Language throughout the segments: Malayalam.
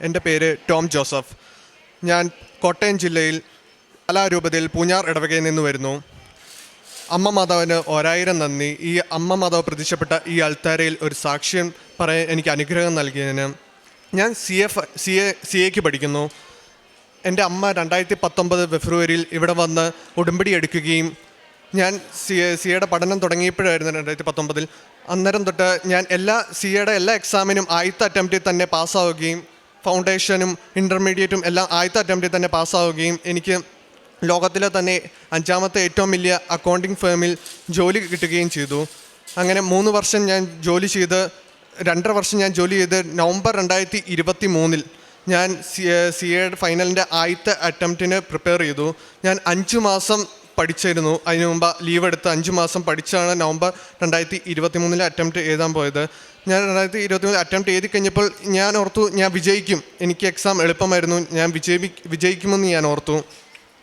എന്റെ പേര് ടോം ജോസഫ്. ഞാൻ കോട്ടയം ജില്ലയിൽ കലാരൂപതയിൽ പൂഞ്ഞാർ ഇടവകയിൽ നിന്ന് വരുന്നു. അമ്മ മാതാവിന് ഒരായിരം നന്ദി. ഈ അമ്മ മാതാവ് പ്രതീക്ഷപ്പെട്ട ഈ അൾത്താരയിൽ ഒരു സാക്ഷ്യം പറയാൻ എനിക്ക് അനുഗ്രഹം നൽകിയതിന് ഞാൻ C F C A C എക്ക് പഠിക്കുന്നു. എന്റെ അമ്മ രണ്ടായിരത്തി പത്തൊമ്പത് ഫെബ്രുവരിയിൽ ഇവിടെ വന്ന് ഉടമ്പടി എടുക്കുകയും ഞാൻ സി സി എയുടെ പഠനം തുടങ്ങിയപ്പോഴായിരുന്നു രണ്ടായിരത്തി പത്തൊമ്പതിൽ അന്നേരം തൊട്ട് ഞാൻ എല്ലാ സി എയുടെ എല്ലാ എക്സാമിനും ആദ്യത്തെ അറ്റംപ്റ്റിൽ തന്നെ പാസ്സാവുകയും ഫൗണ്ടേഷനും ഇന്റർമീഡിയറ്റും എല്ലാം ആദ്യത്തെ അറ്റംപ്റ്റിൽ തന്നെ പാസ്സാവുകയും എനിക്ക് ലോകത്തിലെ തന്നെ അഞ്ചാമത്തെ ഏറ്റവും വലിയ അക്കൗണ്ടിങ് ഫേമിൽ ജോലി കിട്ടുകയും ചെയ്തു. അങ്ങനെ മൂന്ന് വർഷം ഞാൻ ജോലി ചെയ്ത് രണ്ടര വർഷം ഞാൻ ജോലി ചെയ്ത് നവംബർ രണ്ടായിരത്തി ഇരുപത്തി മൂന്നിൽ ഞാൻ സി സി എയുടെ ഫൈനലിന്റെ ആദ്യത്തെ അറ്റംപ്റ്റിന് പ്രിപ്പയർ ചെയ്തു. ഞാൻ അഞ്ച് മാസം പഠിച്ചിരുന്നു അതിനു മുമ്പ് ലീവ് എടുത്ത് അഞ്ച് മാസം പഠിച്ചാണ് നവംബർ രണ്ടായിരത്തി ഇരുപത്തി മൂന്നിലെ അറ്റംപ്റ്റ് എഴുതാൻ പോയത്. ഞാൻ രണ്ടായിരത്തി ഇരുപത്തി അറ്റംപ്റ്റ് എഴുതി കഴിഞ്ഞപ്പോൾ ഞാൻ ഓർത്തു ഞാൻ വിജയിക്കും. എനിക്ക് എക്സാം എളുപ്പമായിരുന്നു. ഞാൻ വിജയി വിജയിക്കുമെന്ന് ഞാൻ ഓർത്തു.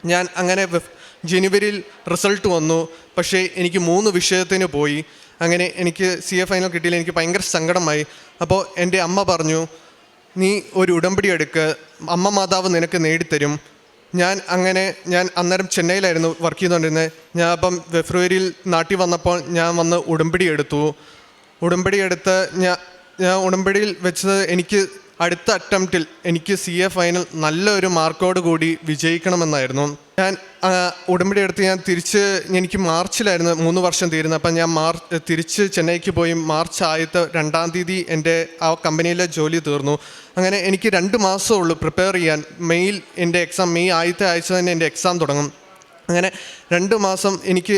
ഞാൻ അങ്ങനെ ജനുവരിയിൽ റിസൾട്ട് വന്നു. പക്ഷേ എനിക്ക് മൂന്ന് വിഷയത്തിന് പോയി. അങ്ങനെ എനിക്ക് സി എ ഫൈനൽ കിട്ടിയില്ല. എനിക്ക് ഭയങ്കര സങ്കടമായി. അപ്പോൾ എന്റെ അമ്മ പറഞ്ഞു നീ ഒരു ഉടമ്പടി എടുക്ക്. അമ്മ മാതാവ് നിനക്ക് നേടിത്തരും. ഞാൻ അങ്ങനെ ഞാൻ അന്നേരം ചെന്നൈയിലായിരുന്നു വർക്ക് ചെയ്തുകൊണ്ടിരുന്നത്. ഞാൻ അപ്പം ഫെബ്രുവരിയിൽ നാട്ടിൽ വന്നപ്പോൾ ഞാൻ വന്ന് ഉടമ്പടി എടുത്തു. ഉടമ്പടി എടുത്ത് ഞാൻ ഞാൻ ഉടമ്പടിയിൽ വെച്ചത് എനിക്ക് അടുത്ത അറ്റംപ്റ്റിൽ എനിക്ക് സി എ ഫൈനൽ നല്ലൊരു മാർക്കോട് കൂടി വിജയിക്കണമെന്നായിരുന്നു. ഞാൻ ഉടമ്പടി എടുത്ത് ഞാൻ തിരിച്ച് എനിക്ക് മാർച്ചിലായിരുന്നു മൂന്ന് വർഷം തീരുന്നത്. അപ്പം ഞാൻ മാർച്ച് തിരിച്ച് ചെന്നൈക്ക് പോയി മാർച്ച് ആദ്യത്തെ രണ്ടാം തീയതി എന്റെ ആ കമ്പനിയിലെ ജോലി തീർന്നു. അങ്ങനെ എനിക്ക് രണ്ട് മാസമേ ഉള്ളൂ പ്രിപ്പയർ ചെയ്യാൻ. മെയ്യിൽ എന്റെ എക്സാം മെയ് ആദ്യത്തെ ആഴ്ച തന്നെ എന്റെ എക്സാം തുടങ്ങും. അങ്ങനെ രണ്ട് മാസം എനിക്ക്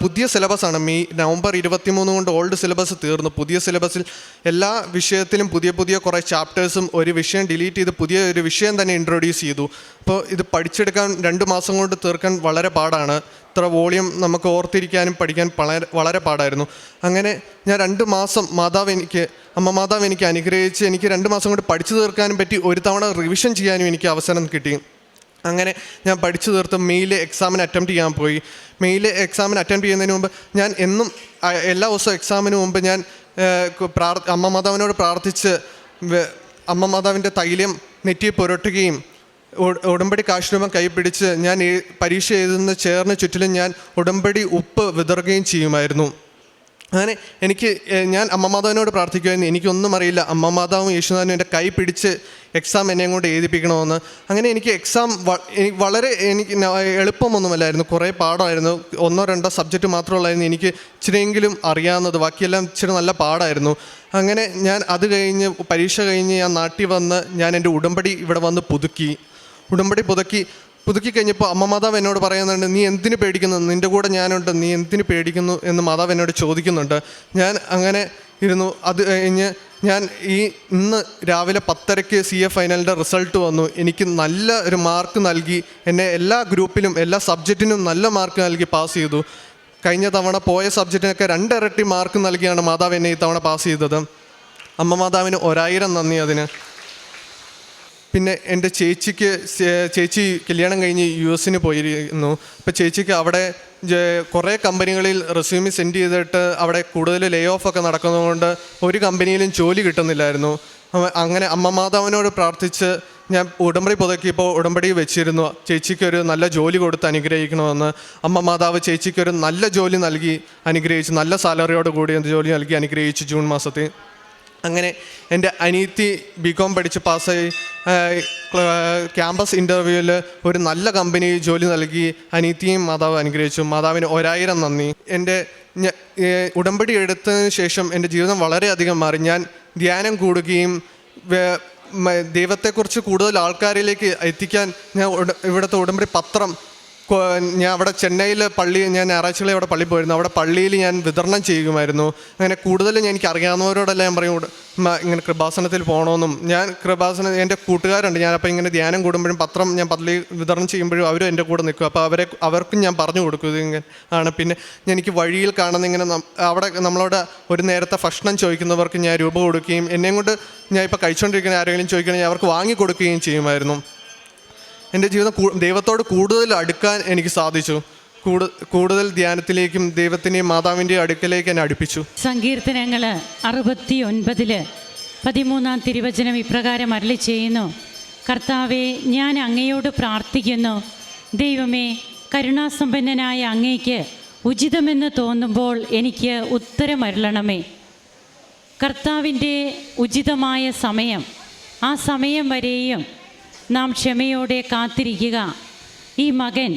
പുതിയ സിലബസാണ് മെയ് നവംബർ ഇരുപത്തി മൂന്ന് കൊണ്ട് ഓൾഡ് സിലബസ് തീർന്നു. പുതിയ സിലബസിൽ എല്ലാ വിഷയത്തിലും പുതിയ പുതിയ കുറേ ചാപ്റ്റേഴ്സും ഒരു വിഷയം ഡിലീറ്റ് ചെയ്ത് പുതിയ ഒരു വിഷയം തന്നെ ഇൻട്രൊഡ്യൂസ് ചെയ്തു. അപ്പോൾ ഇത് പഠിച്ചെടുക്കാൻ രണ്ട് മാസം കൊണ്ട് തീർക്കാൻ വളരെ പാടാണ്. ഇത്ര വോളിയം നമുക്ക് ഓർത്തിരിക്കാനും പഠിക്കാൻ വളരെ വളരെ പാടായിരുന്നു. അങ്ങനെ ഞാൻ രണ്ട് മാസം മാതാവ് എനിക്ക് അമ്മ മാതാവ് എനിക്ക് അനുഗ്രഹിച്ച് എനിക്ക് രണ്ട് മാസം കൊണ്ട് പഠിച്ചു തീർക്കാനും പറ്റി ഒരു തവണ റിവിഷൻ ചെയ്യാനും എനിക്ക് അവസരം കിട്ടി. അങ്ങനെ ഞാൻ പഠിച്ചു തീർത്ത് മെയിൽ എക്സാമിന് അറ്റംപ്റ്റ് ചെയ്യാൻ പോയി. മെയിൽ എക്സാമിന് അറ്റംപ്റ്റ് ചെയ്യുന്നതിന് മുമ്പ് ഞാൻ എന്നും എല്ലാ ദിവസവും എക്സാമിന് മുമ്പ് ഞാൻ അമ്മ മാതാവിനോട് പ്രാർത്ഥിച്ച് അമ്മ മാതാവിന്റെ തൈലം നെറ്റി പുരട്ടുകയും ഉടമ്പടി കാശ്രൂപം കൈപിടിച്ച് ഞാൻ പരീക്ഷ എഴുതുന്ന ചേർന്ന് ചുറ്റിലും ഞാൻ ഉടമ്പടി ഉപ്പ് വിതറുകയും ചെയ്യുമായിരുന്നു. അങ്ങനെ എനിക്ക് ഞാൻ ഞാൻ അമ്മമാതാവിനോട് പ്രാർത്ഥിക്കുമായിരുന്നു എനിക്കൊന്നും അറിയില്ല. അമ്മമാതാവും യേശുനാഥനും എന്റെ കൈ പിടിച്ച് എക്സാം എന്നെ കൊണ്ട് എഴുതിപ്പിക്കണമെന്ന്. അങ്ങനെ എനിക്ക് എക്സാം വളരെ എനിക്ക് എളുപ്പമൊന്നുമല്ലായിരുന്നു. കുറേ പാടായിരുന്നു ഒന്നോ രണ്ടോ സബ്ജക്റ്റ് മാത്രമുള്ളായിരുന്നു എനിക്ക് ഇച്ചിരിയെങ്കിലും അറിയാവുന്നത്. ബാക്കിയെല്ലാം ഇച്ചിരി നല്ല പാടായിരുന്നു അങ്ങനെ ഞാൻ അത് കഴിഞ്ഞ് പരീക്ഷ കഴിഞ്ഞ് ഞാൻ നാട്ടിൽ വന്ന് ഞാൻ എന്റെ ഉടമ്പടി ഇവിടെ വന്ന് പുതുക്കി. ഉടമ്പടി പുതുക്കി. പുതുക്കി കഴിഞ്ഞപ്പോൾ അമ്മ മാതാവ് എന്നോട് പറയുന്നുണ്ട് നീ എന്തിനു പേടിക്കുന്നു? നിന്റെ കൂടെ ഞാനുണ്ട്. നീ എന്തിനു പേടിക്കുന്നു? എന്ന് മാതാവ് എന്നോട് ചോദിക്കുന്നുണ്ട്. ഞാൻ അങ്ങനെ ഇരുന്നു. അത് കഴിഞ്ഞ് ഞാൻ ഈ ഇന്ന് രാവിലെ പത്തരയ്ക്ക് സി എ ഫൈനലിന്റെ റിസൾട്ട് വന്നു. എനിക്ക് നല്ല ഒരു മാർക്ക് നൽകി. എന്നെ എല്ലാ ഗ്രൂപ്പിലും എല്ലാ സബ്ജക്റ്റിനും നല്ല മാർക്ക് നൽകി പാസ് ചെയ്തു. കഴിഞ്ഞ തവണ പോയ സബ്ജക്റ്റിനൊക്കെ രണ്ടിരട്ടി മാർക്ക് നൽകിയാണ് മാതാവ് എന്നെ ഈ തവണ പാസ് ചെയ്തത്. അമ്മ മാതാവിന് ഒരായിരം നന്ദി അതിന്. പിന്നെ എന്റെ ചേച്ചിക്ക് ചേച്ചി കല്യാണം കഴിഞ്ഞ് യു എസിന് പോയിരുന്നു. അപ്പോൾ ചേച്ചിക്ക് അവിടെ കുറേ കമ്പനികളിൽ റെസ്യൂമി സെൻഡ് ചെയ്തിട്ട് അവിടെ കൂടുതൽ ലേ ഓഫ് ഒക്കെ നടക്കുന്നതുകൊണ്ട് ഒരു കമ്പനിയിലും ജോലി കിട്ടുന്നില്ലായിരുന്നു. അങ്ങനെ അമ്മ മാതാവിനോട് പ്രാർത്ഥിച്ച് ഞാൻ ഉടമ്പടി പുതുക്കിയപ്പോൾ ഉടമ്പടി വെച്ചിരുന്നു. ചേച്ചിക്കൊരു നല്ല ജോലി കൊടുത്ത് അനുഗ്രഹിക്കണമെന്ന്. അമ്മ മാതാവ് ചേച്ചിക്കൊരു നല്ല ജോലി നൽകി അനുഗ്രഹിച്ചു. നല്ല സാലറിയോട് കൂടി ജോലി നൽകി അനുഗ്രഹിച്ചു ജൂൺ മാസത്തിൽ. അങ്ങനെ എന്റെ അനിയത്തി ബി കോം പഠിച്ച് പാസ്സായി. ക്യാമ്പസ് ഇന്റർവ്യൂവിൽ ഒരു നല്ല കമ്പനി ജോലി നൽകി. അനിയത്തിയും മാതാവ് അനുഗ്രഹിച്ചു. മാതാവിന് ഒരായിരം നന്ദി. എന്റെ ഉടമ്പടി എടുത്തതിന് ശേഷം എന്റെ ജീവിതം വളരെയധികം മാറി. ഞാൻ ധ്യാനം കൂടുകയും ദൈവത്തെക്കുറിച്ച് കൂടുതൽ ആൾക്കാരിലേക്ക് എത്തിക്കാൻ ഞാൻ ഇവിടുത്തെ ഉടമ്പടി പത്രം ഞാൻ അവിടെ ചെന്നൈയിൽ പള്ളി ഞാൻ ഞായറാഴ്ചകളിൽ അവിടെ പള്ളി പോയിരുന്നു. അവിടെ പള്ളിയിൽ ഞാൻ വിതരണം ചെയ്യുമായിരുന്നു. അങ്ങനെ കൂടുതലും എനിക്ക് അറിയാവുന്നവരോടെല്ലാം ഞാൻ പറയും ഇങ്ങനെ കൃപാസനത്തിൽ പോകണമെന്നും ഞാൻ കൃപാസന എന്റെ കൂട്ടുകാരുണ്ട്. അപ്പോൾ ഇങ്ങനെ ധ്യാനം കൂടുമ്പോഴും പത്രം ഞാൻ പള്ളി വിതരണം ചെയ്യുമ്പോഴും അവരും എന്റെ കൂടെ നിൽക്കും. അപ്പോൾ അവരെ അവർക്കും ഞാൻ പറഞ്ഞു കൊടുക്കും ഇങ്ങനെ ആണ്. പിന്നെ ഞാൻ എനിക്ക് വഴിയിൽ കാണുന്ന ഇങ്ങനെ അവിടെ നമ്മളോട് ഒരു നേരത്തെ ഭക്ഷണം ചോദിക്കുന്നവർക്ക് ഞാൻ രൂപ കൊടുക്കുകയും എന്നെയും കൊണ്ട് ഞാൻ ഇപ്പോൾ കഴിച്ചുകൊണ്ടിരിക്കുന്ന ആരെങ്കിലും ചോദിക്കണമെങ്കിൽ അവർക്ക് വാങ്ങി കൊടുക്കുകയും ചെയ്യുമായിരുന്നു. എന്റെ ജീവിതം ദൈവത്തോട് കൂടുതൽ അടുക്കാൻ എനിക്ക് സാധിച്ചു. കൂടുതൽ ധ്യാനത്തിലേക്കും ദൈവത്തിന്റെയും മാതാവിന്റെയും അടുക്കലേക്ക് എന്നെ അടുപ്പിച്ചു. സങ്കീർത്തനങ്ങൾ അറുപത്തി ഒൻപതിൽ പതിമൂന്നാം തിരുവചനം ഇപ്രകാരം അരളി ചെയ്യുന്നു. കർത്താവെ ഞാൻ അങ്ങയോട് പ്രാർത്ഥിക്കുന്നു. ദൈവമേ കരുണാസമ്പന്നനായ അങ്ങയ്ക്ക് ഉചിതമെന്ന് തോന്നുമ്പോൾ എനിക്ക് ഉത്തരമരുളണമേ കർത്താവിന്റെ ഉചിതമായ സമയം ആ സമയം വരെയും നാം ക്ഷമയോടെ കാത്തിരിക്കുക. ഈ മകൻ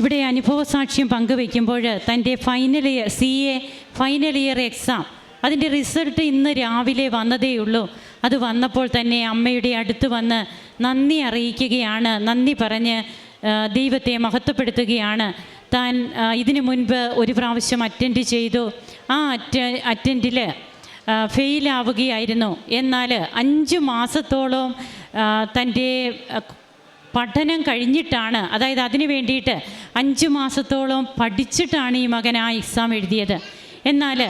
ഇവിടെ അനുഭവ സാക്ഷ്യം പങ്കുവയ്ക്കുമ്പോൾ തന്റെ final year C A final year exam അതിന്റെ റിസൾട്ട് ഇന്ന് രാവിലെ വന്നതേയുള്ളൂ അത് വന്നപ്പോൾ തന്നെ അമ്മയുടെ അടുത്ത് വന്ന് നന്ദി അറിയിക്കുകയാണ്. നന്ദി പറഞ്ഞ് ദൈവത്തെ മഹത്വപ്പെടുത്തുകയാണ്. താൻ ഇതിനു മുൻപ് ഒരു പ്രാവശ്യം അറ്റൻഡ് ചെയ്തു. ആ അറ്റ അറ്റൻഡിൽ ഫെയിലാവുകയായിരുന്നു എന്നാൽ അഞ്ച് മാസത്തോളം തന്റെ പഠനം കഴിഞ്ഞിട്ടാണ് അതായത് അതിന് വേണ്ടിയിട്ട് അഞ്ച് മാസത്തോളം പഠിച്ചിട്ടാണ് ഈ മകൻ ആ എക്സാം എഴുതിയത്. എന്നാൽ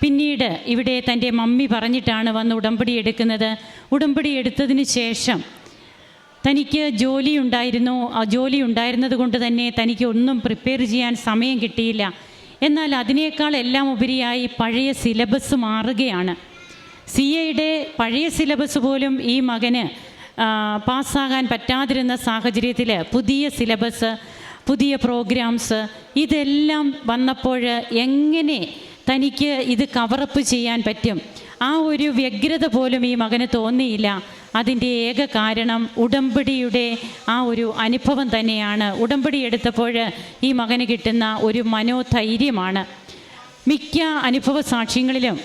പിന്നീട് ഇവിടെ തന്റെ മമ്മി പറഞ്ഞിട്ടാണ് വന്ന് ഉടമ്പടി എടുക്കുന്നത്. ഉടമ്പടി എടുത്തതിന് ശേഷം തനിക്ക് ജോലി ഉണ്ടായിരുന്നു. ആ ജോലി ഉണ്ടായിരുന്നത് കൊണ്ട് തന്നെ തനിക്ക് ഒന്നും പ്രിപ്പയർ ചെയ്യാൻ സമയം കിട്ടിയില്ല. എന്നാൽ അതിനേക്കാൾ എല്ലാം ഉപരിയായി പഴയ സിലബസ് മാറുകയാണ്. സി എയുടെ പഴയ സിലബസ് പോലും ഈ മകന് പാസ്സാകാൻ പറ്റാതിരുന്ന സാഹചര്യത്തിൽ പുതിയ സിലബസ് പുതിയ പ്രോഗ്രാംസ് ഇതെല്ലാം വന്നപ്പോൾ എങ്ങനെ തനിക്ക് ഇത് കവറപ്പ് ചെയ്യാൻ പറ്റും? ആ ഒരു വ്യഗ്രത പോലും ഈ മകന് തോന്നിയില്ല. അതിന്റെ ഏക കാരണം ഉടമ്പടിയുടെ ആ ഒരു അനുഭവം തന്നെയാണ്. ഉടമ്പടി എടുത്തപ്പോൾ ഈ മകന് കിട്ടുന്ന ഒരു മനോധൈര്യമാണ്. മിക്ക അനുഭവ സാക്ഷ്യങ്ങളിലും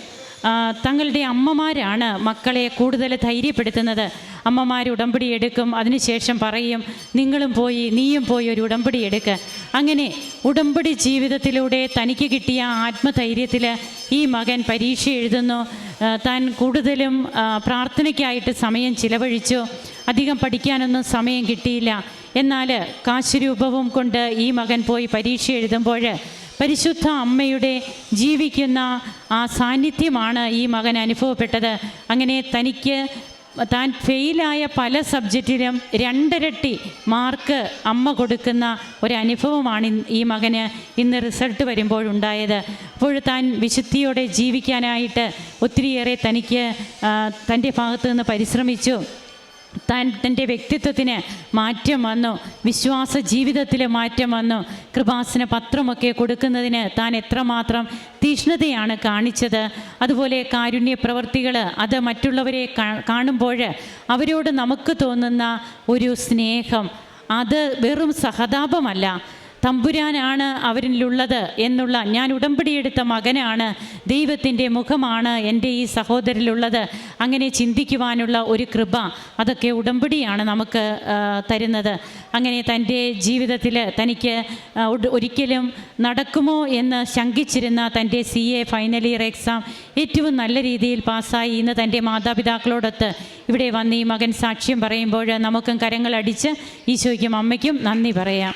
തങ്ങളുടെ അമ്മമാരാണ് മക്കളെ കൂടുതൽ ധൈര്യപ്പെടുത്തുന്നത്. അമ്മമാർ ഉടമ്പടി എടുക്കും അതിനുശേഷം പറയും നിങ്ങളും പോയി നീയും പോയി ഒരു ഉടമ്പടി എടുക്ക്. അങ്ങനെ ഉടമ്പടി ജീവിതത്തിലൂടെ തനിക്ക് കിട്ടിയ ആത്മധൈര്യത്തിൽ ഈ മകൻ പരീക്ഷ എഴുതുന്നു. താൻ കൂടുതലും പ്രാർത്ഥനയ്ക്കായിട്ട് സമയം ചിലവഴിച്ചു. അധികം പഠിക്കാനൊന്നും സമയം കിട്ടിയില്ല. എന്നാൽ കാശുരൂപവും കൊണ്ട് ഈ മകൻ പോയി പരീക്ഷ എഴുതുമ്പോൾ പരിശുദ്ധ അമ്മയുടെ ജീവിക്കുന്ന ആ സാന്നിധ്യമാണ് ഈ മകൻ അനുഭവപ്പെട്ടത്. അങ്ങനെ തനിക്ക് താൻ ഫെയിലായ പല സബ്ജക്റ്റിലും രണ്ടിരട്ടി മാർക്ക് അമ്മ കൊടുക്കുന്ന ഒരനുഭവമാണ് ഈ മകന് ഇന്ന് റിസൾട്ട് വരുമ്പോഴുണ്ടായത് അപ്പോൾ താൻ വിശുദ്ധിയോടെ ജീവിക്കാനായിട്ട് ഒത്തിരിയേറെ തനിക്ക് തന്റെ ഭാഗത്തു നിന്ന് പരിശ്രമിച്ചു. താൻ തന്റെ വ്യക്തിത്വത്തിന് മാറ്റം വന്നു വിശ്വാസ ജീവിതത്തിൽ മാറ്റം വന്നു കൃപാസന പത്രമൊക്കെ കൊടുക്കുന്നതിന് താൻ എത്രമാത്രം തീഷ്ണതയാണ് കാണിച്ചത്. അതുപോലെ കാരുണ്യ പ്രവർത്തികൾ അത് മറ്റുള്ളവരെ കാണുമ്പോൾ അവരോട് നമുക്ക് തോന്നുന്ന ഒരു സ്നേഹം അത് വെറും സഹതാപമല്ല തമ്പുരാനാണ് അവരിലുള്ളത് എന്നുള്ള ഞാൻ ഉടമ്പടിയെടുത്ത മകനാണ് ദൈവത്തിന്റെ മുഖമാണ് എന്റെ ഈ സഹോദരിലുള്ളത് അങ്ങനെ ചിന്തിക്കുവാനുള്ള ഒരു കൃപ അതൊക്കെ ഉടമ്പടിയാണ് നമുക്ക് തരുന്നത്. അങ്ങനെ തന്റെ ജീവിതത്തിൽ തനിക്ക് ഒരിക്കലും നടക്കുമോ എന്ന് ശങ്കിച്ചിരുന്ന തന്റെ C A final year exam ഏറ്റവും നല്ല രീതിയിൽ പാസ്സായി ഇന്ന് തന്റെ മാതാപിതാക്കളോടൊത്ത് ഇവിടെ വന്ന് ഈ മകൻ സാക്ഷ്യം പറയുമ്പോൾ നമുക്കും കരങ്ങളടിച്ച് ഈശോയ്ക്കും അമ്മയ്ക്കും നന്ദി പറയാം.